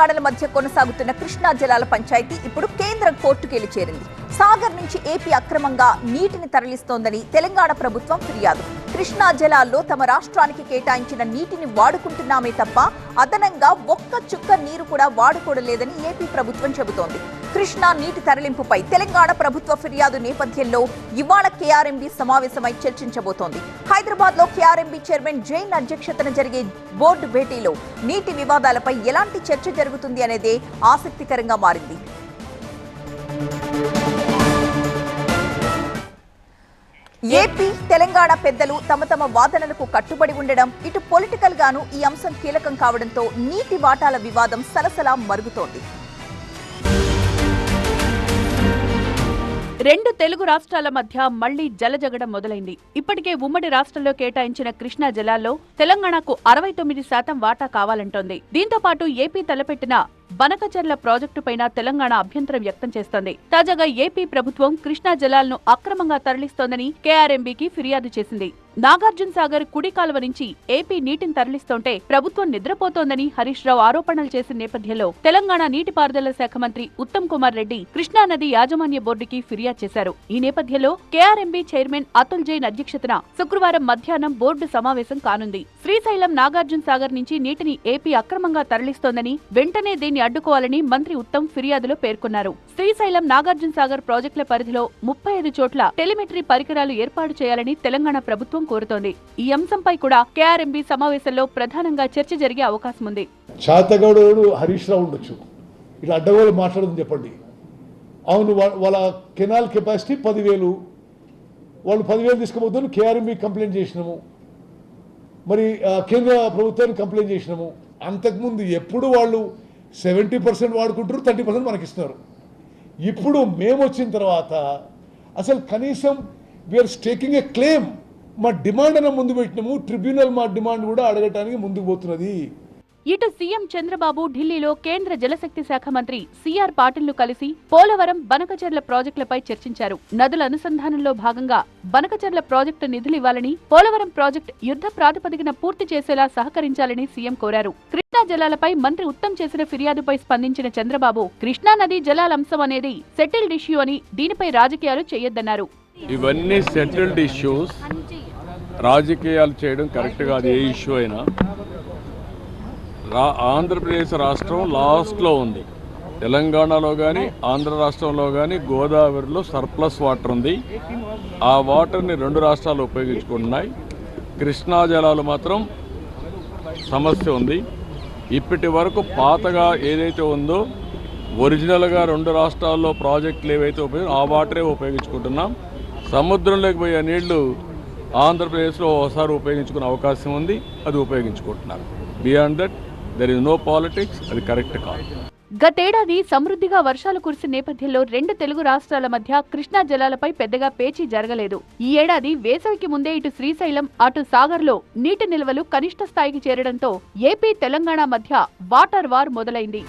తెలంగాణల మధ్య కొనసాగుతున్న కృష్ణా జలాల పంచాయతీ ఇప్పుడు కేంద్రం కోర్టుకెళ్ళి చేరింది. సాగర్ నుంచి ఏపీ అక్రమంగా నీటిని తరలిస్తోందని తెలంగాణ ప్రభుత్వం ఫిర్యాదు. కృష్ణా జలాల్లో తమ రాష్ట్రానికి కేటాయించిన నీటిని వాడుకుంటున్నామే తప్ప అదనంగా ఒక్క చుక్క నీరు కూడా వాడుకోడలేదని ఏపీ ప్రభుత్వం చెబుతోంది. కృష్ణా నీటి తరలింపుపై తెలంగాణ ప్రభుత్వ ఫిర్యాదు నేపథ్యంలో ఇవాళ కేఆర్ఎంబీ సమావేశమై చర్చించబోతోంది. హైదరాబాద్లో కేఆర్ఎంబీ చైర్మన్ జైన్ అధ్యక్షతన జరిగే బోర్డు భేటీలో నీటి వివాదాలపై ఎలాంటి చర్చ జరుగుతుంది అనేదే ఆసక్తికరంగా మారింది. ఏపీ తెలంగాణ పెద్దలు తమ తమ వాదనలకు కట్టుబడి ఉండడం ఇటు పొలిటికల్ గాను ఈ అంశం కీలకం కావడంతో నీటి వాటాల వివాదం సలసలా మరుగుతోంది. రెండు తెలుగు రాష్ట్రాల మధ్య మళ్ళీ జలజగడం మొదలైంది. ఇప్పటికే ఉమ్మడి రాష్ట్రంలో కేటాయించిన కృష్ణా జలాల్లో తెలంగాణకు అరవై తొమ్మిది శాతం వాటా కావాలంటోంది. దీంతో పాటు ఏపీ తలపెట్టిన బనకచర్ల ప్రాజెక్టుపైన తెలంగాణ అభ్యంతరం వ్యక్తం చేస్తోంది. తాజాగా ఏపీ ప్రభుత్వం కృష్ణా జలాలను అక్రమంగా తరలిస్తోందని కేఆర్ఎంబీకి ఫిర్యాదు చేసింది. నాగార్జున సాగర్ కుడి కాలువ నుంచి ఏపీ నీటిని తరలిస్తుంటే ప్రభుత్వం నిద్రపోతోందని హరీష్ రావు ఆరోపణలు చేసిన నేపథ్యంలో తెలంగాణ నీటిపారుదల శాఖ మంత్రి ఉత్తమ్ కుమార్ రెడ్డి కృష్ణా నది యాజమాన్య బోర్డుకి ఫిర్యాదు చేశారు. ఈ నేపథ్యంలో కేఆర్ఎంబీ చైర్మన్ అతుల్ జైన్ అధ్యక్షతన శుక్రవారం మధ్యాహ్నం బోర్డు సమావేశం కానుంది. శ్రీశైలం నాగార్జున సాగర్ నుంచి నీటిని ఏపీ అక్రమంగా తరలిస్తోందని వెంటనే దీన్ని అడ్డుకోవాలని మంత్రి ఉత్తమ్ ఫిర్యాదులో పేర్కొన్నారు. శ్రీశైలం నాగార్జున సాగర్ ప్రాజెక్టుల పరిధిలో ముప్పై ఐదు చోట్ల టెలిమెట్రీ పరికరాలు ఏర్పాటు చేయాలని తెలంగాణ ప్రభుత్వం కోరుతోంది. ఈ అంశంపై కూడా కేఆర్ఎంబీ సమావేశంలో ప్రధానంగా చర్చ జరిగే అవకాశం ఉంది. చాతగౌడు హరీష్ రావు ఉండొచ్చు. ఇలా అడ్డగోలు మాట్లాడదని చెప్పండి. అవును వాళ్ళ కెనాల్ కెపాసిటీ పదివేలు. వాళ్ళు పదివేలు తీసుకుపోతాను కేఆర్ఎంబి కంప్లైంట్ చేసినాము. మరి కేంద్ర ప్రభుత్వానికి కంప్లైంట్ చేసినాము. అంతకుముందు ఎప్పుడు వాళ్ళు సెవెంటీ పర్సెంట్ వాడుకుంటారు థర్టీ పర్సెంట్ మనకి ఇస్తున్నారు ఇప్పుడు మేము వచ్చిన తర్వాత అసలు కనీసం వీఆర్ స్టేకింగ్ ఏ క్లెయిమ్ మా డిమాండ్ అన్న ముందు పెట్టినాము ట్రిబ్యునల్ మా డిమాండ్ కూడా అడగటానికి ముందుకు పోతున్నది. ఇటు సీఎం చంద్రబాబు ఢిల్లీలో కేంద్ర జలశక్తి శాఖ మంత్రి సిఆర్ పాటిల్ను కలిసి పోలవరం బనకచెర్ల ప్రాజెక్టులపై చర్చించారు. నదుల అనుసంధానంలో భాగంగా బనకచెర్ల ప్రాజెక్టు నిధులు ఇవ్వాలని పోలవరం ప్రాజెక్టు యుద్ధ ప్రాతిపదికన పూర్తి చేసేలా సహకరించాలని సీఎం కోరారు. కృష్ణా జలాలపై మంత్రి ఉత్తమ్ చేసిన ఫిర్యాదుపై స్పందించిన చంద్రబాబు కృష్ణా నది జలాల అంశం అనేది సెటిల్డ్ ఇష్యూ అని దీనిపై రాజకీయాలు చేయొద్దన్నారు. ఇవన్నీ సెటిల్డ్ ఇష్యూస్. రాజకీయాలు చేయడం కరెక్ట్ కాదు ఏ ఇష్యూ అయినా. రా ఆంధ్రప్రదేశ్ రాష్ట్రం లాస్ట్లో ఉంది. తెలంగాణలో కానీ ఆంధ్ర రాష్ట్రంలో కానీ గోదావరిలో సర్ప్లస్ వాటర్ ఉంది. ఆ వాటర్ని రెండు రాష్ట్రాలు ఉపయోగించుకుంటున్నాయి. కృష్ణా జలాలు మాత్రం సమస్య ఉంది. ఇప్పటి వరకు పాతగా ఏదైతే ఉందో ఒరిజినల్గా రెండు రాష్ట్రాల్లో ప్రాజెక్టులు ఏవైతే ఉపయోగం ఆ వాటరే ఉపయోగించుకుంటున్నాం. సముద్రంలోకి పోయే నీళ్ళు ఆంధ్రప్రదేశ్లో ఒకసారి ఉపయోగించుకునే అవకాశం ఉంది అది ఉపయోగించుకుంటున్నారు. Beyond that there is no politics అది కరెక్ట్ కాదు. గతేడాది సమృద్ధిగా వర్షాలు కురిసిన నేపథ్యంలో రెండు తెలుగు రాష్ట్రాల మధ్య కృష్ణా జలాలపై పెద్దగా పేచీ జరగలేదు. ఈ ఏడాది వేసవికి ముందే ఇటు శ్రీశైలం అటు సాగర్లో నీటి నిల్వలు కనిష్ట స్థాయికి చేరడంతో ఏపీ తెలంగాణ మధ్య వాటర్ వార్ మొదలైంది.